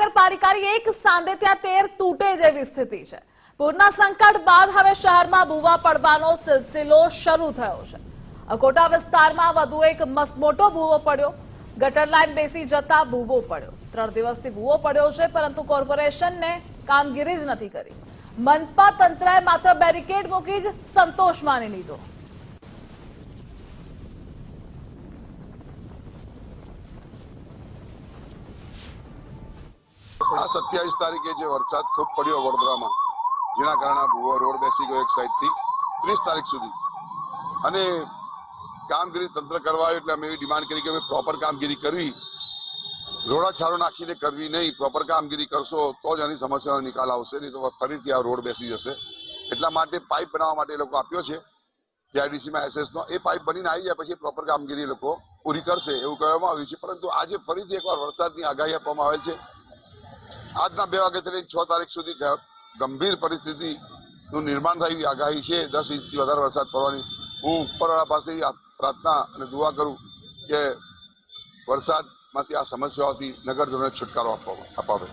મહાનગરપાલિકાની એક સાંધે ત્યાં તેર તૂટે જેવી સ્થિતિ છે. પૂરના સંકટ બાદ હવે શહેરમાં ભૂવા પડવાનો સિલસિલો શરૂ થયો છે. અકોટા વિસ્તારમાં વધુ એક મસમોટો ભૂવો પડ્યો. ગટર લાઈન બેસી જતા ભૂવો પડ્યો. ત્રણ દિવસથી ભૂવો પડ્યો છે, પરંતુ કોર્પોરેશનને કામગીરી જ નથી કરી. મનપા તંત્રએ માત્ર બેરિકેડ મૂકી જ સંતોષ માની લીધો. આ સત્યાવીસ તારીખે જે વરસાદ ખૂબ પડ્યો વડોદરામાં, જેના કારણે ભૂવો રોડ બેસી ગયો એક સાઈડથી ત્રીસ તારીખ સુધી. અને કામગીરી તંત્ર કરવા એટલે અમે એવી ડિમાન્ડ કરી કે પ્રોપર કામગીરી કરવી. રોડાછાળો નાખીને કરવી નહીં પ્રોપર કામગીરી કરશો તો જ આની સમસ્યાનો નિકાલ આવશે, નહીં તો ફરીથી આ રોડ બેસી જશે. એટલા માટે પાઇપ બનાવવા માટે એ લોકો આપ્યો છે. જીઆઈડીસીમાં એસએસનો એ પાઇપ બનીને આવી જાય પછી પ્રોપર કામગીરી લોકો પૂરી કરશે એવું કહેવામાં આવ્યું છે. પરંતુ આજે ફરીથી એકવાર વરસાદની આગાહી આપવામાં આવેલ છે. આજના બે વાગ્યાથી લઈને છ તારીખ સુધી ગંભીર ગંભીર પરિસ્થિતિનું નિર્માણ થાય એવી આગાહી છે. દસ ઇંચથી વધારે વરસાદ પડવાની. હું ઉપરવાળા પાસે પ્રાર્થના અને દુઆ કરું કે વરસાદમાંથી આ સમસ્યાઓથી નગરજનોને છુટકારો આપવામાં અપાવે